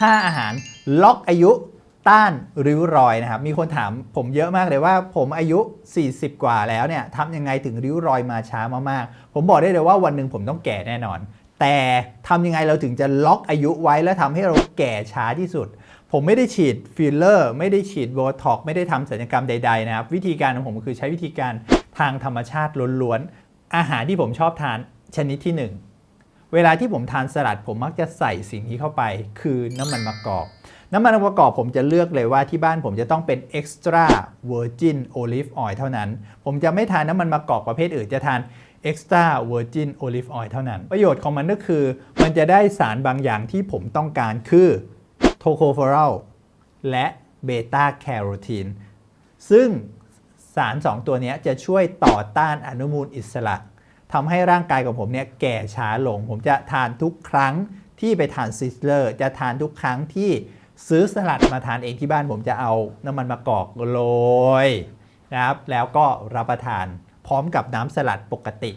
5 อาหารล็อกอายุต้านริ้วรอยนะครับ มีคนถามผมเยอะมากเลยว่า ผมอายุ 40 กว่าแล้วเนี่ยทำยังไงถึงริ้วรอยมาช้ามากๆ ผมบอกได้เลยว่าวันหนึ่งผมต้องแก่แน่นอน แต่ทำยังไงเราถึงจะล็อกอายุไว้ แล้วทำให้เราแก่ช้าที่สุด ผมไม่ได้ฉีดฟิลเลอร์ ไม่ได้ฉีดโบท็อกไม่ได้ทำศัลยกรรมใดๆนะครับ วิธีการของผมคือใช้วิธีการทางธรรมชาติล้วนๆอาหารที่ผมชอบทานชนิดที่หนึ่ง เวลาที่ผมทานสลัดผมมักจะใส่สิ่งนี้เข้าไป คือน้ำมันมะกอก น้ำมันมะกอกผมจะเลือกเลยว่าที่บ้านผมจะต้องเป็น extra virgin olive oil เท่านั้น ผมจะไม่ทานน้ำมันมะกอกประเภทอื่นจะทาน extra virgin olive oil เท่านั้น ประโยชน์ของมันก็คือ มันจะได้สารบางอย่างที่ผมต้องการคือ tocopherol และเบต้าแคโรทีนซึ่งสาร 2 ตัวนี้จะช่วยต่อต้านอนุมูลอิสระ ทำให้ร่างกายของผมเนี่ยแก่ช้าลง ผมจะทานทุกครั้งที่ไปทานซิสเลอร์จะทานทุกครั้งที่ซื้อสลัดมาทานเองที่บ้านผมจะเอาน้ำมันมะกอกโรยนะครับแล้วก็รับประทานพร้อมกับน้ำสลัดปกติ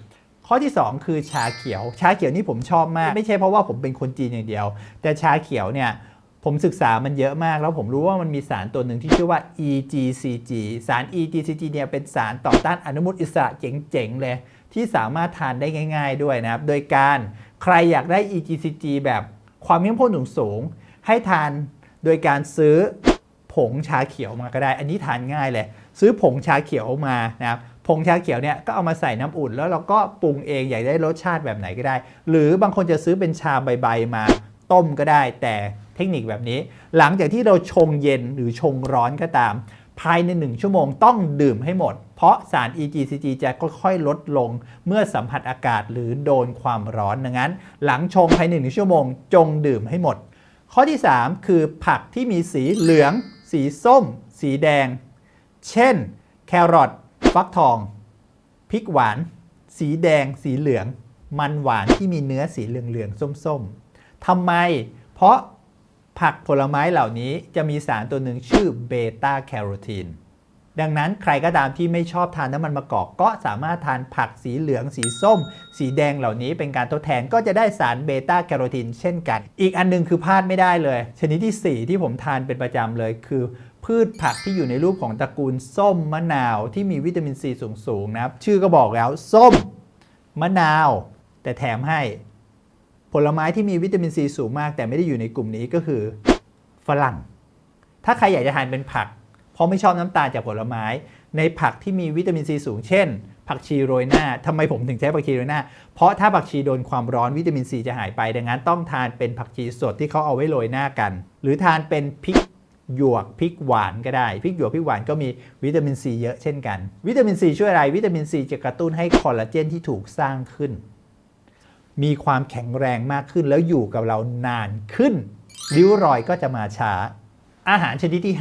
ข้อที่ 2 คือชาเขียว ชาเขียวนี่ผมชอบมาก ไม่ใช่เพราะว่าผมเป็นคนจีนอย่างเดียว แต่ชาเขียวเนี่ย ผมศึกษามันเยอะมาก แล้วผมรู้ว่ามันมีสารตัวหนึ่งที่ชื่อว่า EGCG สาร EGCG เนี่ยเป็นสารต่อต้านอนุมูลอิสระเจ๋งๆเลย ที่สามารถทานได้ง่าย ๆ ด้วยนะครับ โดยการใครอยากได้ EGCG แบบความเข้มข้นสูงๆให้ทานโดยการซื้อผงชาเขียวมาก็ได้ อันนี้ทานง่ายเลย ซื้อผงชาเขียวมานะครับผงชาเขียวเนี่ยก็เอามาใส่น้ำอุ่นแล้วเราก็ปรุงเองอยากได้รสชาติแบบไหนก็ได้ หรือบางคนจะซื้อเป็นชาใบๆมา ต้มก็ได้ แต่เทคนิคแบบนี้ หลังจากที่เราชงเย็นหรือชงร้อนก็ตาม ภายใน 1 ชั่วโมงต้องดื่มให้หมด เพราะสาร EGCG จะค่อยๆ ลดลงเมื่อสัมผัสอากาศหรือโดนความร้อนดังนั้น หลังชงภายใน1ชั่วโมง จงดื่มให้หมด ข้อที่ 3 คือผักที่มีสีเหลือง สีส้ม สีแดง เช่น แครอทฟักทองพริกหวาน สีแดง สีเหลือง มันหวานที่มีเนื้อสีเหลืองๆ ส้มๆ ทำไม เพราะผักผลไม้เหล่านี้จะมีสารตัวหนึ่งชื่อเบต้าแคโรทีนดังนั้นใครก็ตามที่ไม่ชอบทานน้ำมันมะกอกก็สามารถทานผักสีเหลือง สีส้ม สีแดงเหล่านี้เป็นการทดแทนก็จะได้สารเบต้าแคโรทีนเช่นกัน อีกอันหนึงคือพลาดไม่ได้เลย ชนิดที่ 4 ที่ผมทานเป็นประจำเลยคือ พืชผักที่อยู่ในรูปของตระกูลส้มมะนาวที่มีวิตามินซีสูงๆนะครับชื่อก็บอกแล้วส้ม มะนาว แต่แถมให้ ผลไม้ที่มีวิตามินซีสูงมาก แต่ไม่ได้อยู่ในกลุ่มนี้ก็คือฝรั่ง ถ้าใครอยากจะทานเป็นผัก เพราะไม่ชอบน้ำตาลจากผลไม้ ในผักที่มีวิตามินซีสูง เช่น ผักชีโรยหน้าทำไมผมถึงใช้ผักชีโรยหน้า เพราะถ้าผักชีโดนความร้อนวิตามินซีจะหายไป ดังนั้นต้องทานเป็นผักชีสดที่เขาเอาไว้โรยหน้ากัน หรือทานเป็นพริกหยวกพริกหวานก็ได้พริกหยวกพริกหวานก็มีวิตามินซีเยอะเช่นกัน วิตามินซีช่วยอะไรวิตามินซีจะกระตุ้นให้คอลลาเจนที่ถูกสร้างขึ้น มีความแข็งแรงมากขึ้นแล้วอยู่กับเรานานขึ้นริ้วรอยก็จะมาช้า อาหารชนิดที่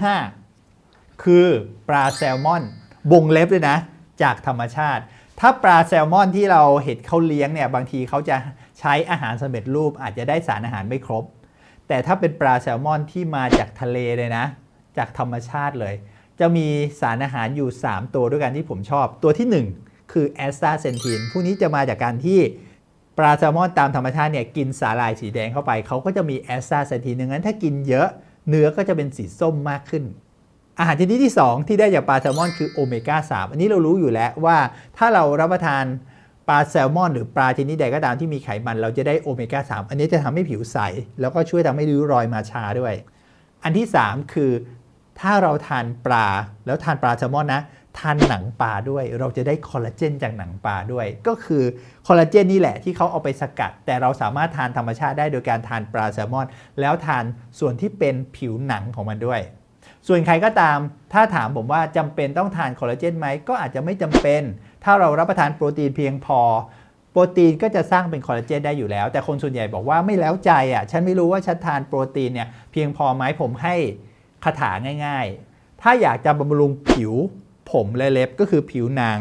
5 คือปลาแซลมอนบงเล็บเลยนะ จากธรรมชาติ ถ้าปลาแซลมอนที่เราเห็นเขาเลี้ยงเนี่ยบางทีเขาจะใช้อาหารสำเร็จรูปอาจจะได้สารอาหารไม่ครบ แต่ถ้าเป็นปลาแซลมอนที่มาจากทะเลเลยนะ จากธรรมชาติเลย จะมีสารอาหารอยู่ 3 ตัวด้วยกันที่ผมชอบ ตัวที่ 1 คือแอสตาเซนทีนพวกนี้จะมาจากการที่ ปลาแซลมอนตามธรรมชาติเนี่ยกินสาหร่ายสีแดงเข้าไป เขาก็จะมีแอสตาเซนทีนดังนั้นถ้ากินเยอะเนื้อก็จะเป็นสีส้มมากขึ้น อาหารชนิดที่ 2 ที่ได้จากปลาแซลมอนคือโอเมก้า3อันนี้เรารู้อยู่แล้วว่าถ้าเรารับประทานปลาแซลมอน หรือปลาชนิดใดก็ตามที่มีไขมัน เราจะได้โอเมก้า3อันนี้จะทำให้ผิวใส แล้วก็ช่วยทำให้ริ้วรอยมาชาด้วย อันที่ 3 คือถ้าเราทานปลาแล้วทานปลาแซลมอนนะ ทานหนังปลาด้วย เราจะได้คอลลาเจนจากหนังปลาด้วย ก็คือคอลลาเจนนี่แหละที่เขาเอาไปสกัด แต่เราสามารถทานธรรมชาติได้โดยการทานปลาแซลมอน แล้วทานส่วนที่เป็นผิวหนังของมันด้วย ส่วนใครก็ตาม ถ้าถามผมว่าจำเป็นต้องทานคอลลาเจนไหมก็อาจจะไม่จำเป็น ถ้าเรารับประทานโปรตีนเพียงพอโปรตีนก็จะสร้างเป็นคอลลาเจนได้อยู่แล้ว แต่คนส่วนใหญ่บอกว่าไม่แล้วใจอะฉันไม่รู้ว่าฉันทานโปรตีนเนี่ยเพียงพอไหมผมให้คาถาง่าย ๆ ถ้าอยากจะบำรุงผิว ผมและเล็บก็คือผิวหนัง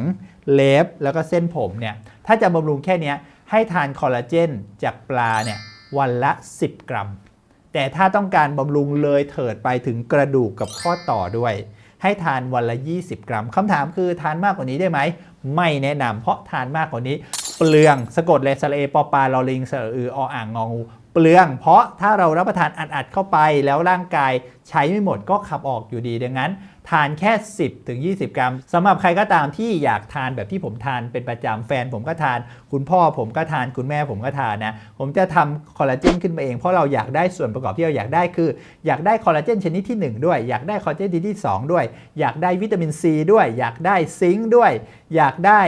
เล็บแล้วก็เส้นผมเนี่ยถ้าจะบำรุงแค่นี้ให้ทานคอลลาเจนจากปลาเนี่ยวันละ 10 กรัม แต่ถ้าต้องการบำรุงเลยเถิดไปถึงกระดูกกับข้อต่อด้วย ให้ทานวันละ 20 กรัมคำถามคือทานมากกว่านี้ได้ไหม ไม่แนะนำเพราะทานมากกว่านี้ เปลืองสะกดเลยสระเอปอปลาลอลิงสระอือออ่างงองูเปลือง เพราะถ้าเรารับประทานอัดๆเข้าไปแล้วร่างกายใช้ไม่หมดก็ขับออกอยู่ดีดังนั้น ทานแค่ 10ถึง20 กรัมสำหรับใครก็ตามที่อยากทานแบบที่ผมทานเป็นประจำแฟนผมก็ทาน คุณพ่อผมก็ทานคุณแม่ผมก็ทานนะ ผมจะทำคอลลาเจนขึ้นมาเองเพราะเราอยากได้ส่วนประกอบที่เราอยากได้คือ อยากได้คอลลาเจนชนิดที่ 1 ด้วย อยากได้คอลลาเจนชนิดที่ 2 ด้วย อยากได้วิตามินซีด้วย อยากได้ซิงค์ด้วย อยากได้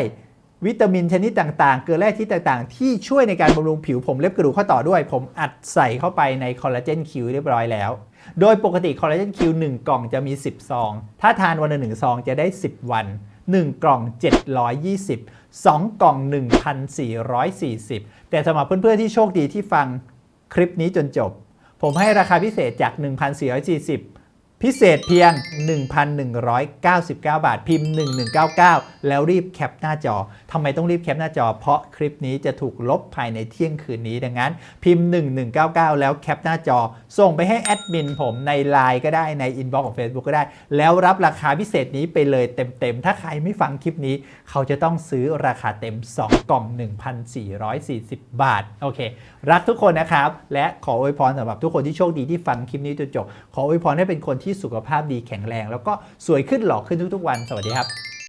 วิตามินชนิดต่างๆ เกลือแร่ที่ต่างๆ ที่ช่วยในการบำรุงผิวผมเล็บกระดูกข้อต่อด้วย ผมอัดใส่เข้าไปในคอลลาเจนคิวเรียบร้อยแล้ว โดยปกติคอลลาเจนคิว1กล่องจะมี 10 ซอง ถ้าทานวันละ1ซองจะได้ 10 วัน 1 กล่อง 720 2 กล่อง 1,440 แต่สำหรับเพื่อนๆที่โชคดีที่ฟังคลิปนี้จนจบ ผมให้ราคาพิเศษจาก 1,440 พิเศษเพียง 1,199 บาทพิมพ์ 1199 แล้วรีบแคปหน้าจอทำไมต้องรีบแคปหน้าจอ เพราะคลิปนี้จะถูกลบภายในเที่ยงคืนนี้ดังนั้น พิมพ์ 1199 แล้วแคปหน้าจอ ส่งไปให้แอดมินผมใน Line ก็ได้ในอินบ็อกซ์ของ Facebook ก็ได้ แล้วรับราคาพิเศษนี้ไปเลยเต็มๆ ถ้าใครไม่ฟังคลิปนี้ เขาจะต้องซื้อราคาเต็ม 2 กล่อง 1,440 บาทโอเค รักทุกคนนะครับและขออวยพรสำหรับทุกคนที่โชคดีที่ฟังคลิปนี้จนจบขออวยพรให้เป็นคนที่สุขภาพดีแข็งแรง แล้วก็สวยขึ้นหล่อขึ้นทุกๆวัน สวัสดีครับ